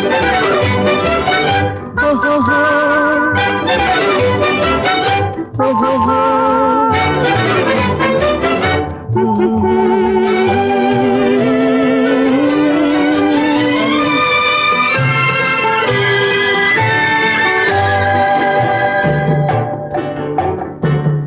Thank you.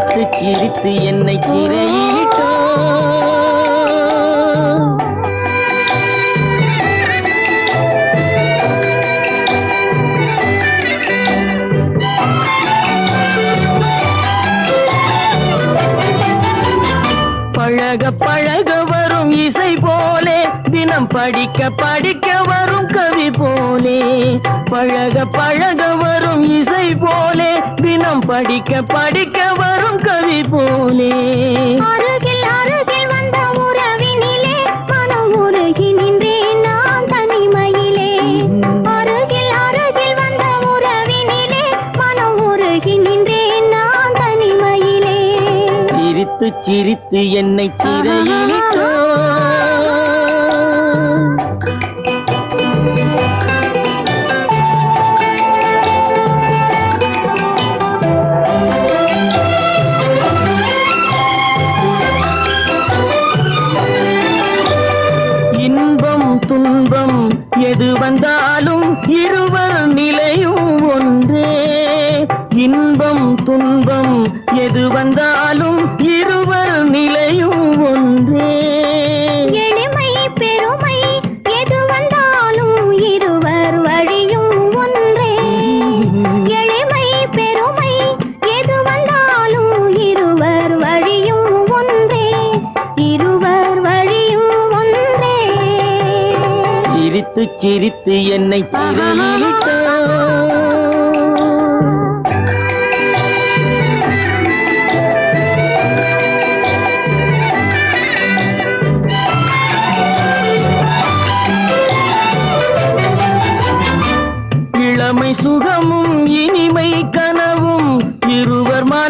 சிரித்து சிரித்து என்னை சிறையிட்டோ பழக பழக வரும் இசை போலே தினம் படிக்க படிக்க வரும் கவி போலே. பழக பழக வரும் இசை போலே தினம் படிக்க படிக்க வரும் கவி போலே. அருகில் அருகில் வந்த உறவினிலே மனம் உருகி நின்றேன் நான் தனிமையிலே. அருகில் அருகில் வந்த உறவினிலே மனம் உருகி நின்றேன் நான் தனிமையிலே. சிரித்து சிரித்து என்னை சிறையிலிட்டாய் பார்த்து சிரித்து என்னை சிறையிலிட்டாய் இளமை சுகமும் இனிமை கனவும் இருவர் மன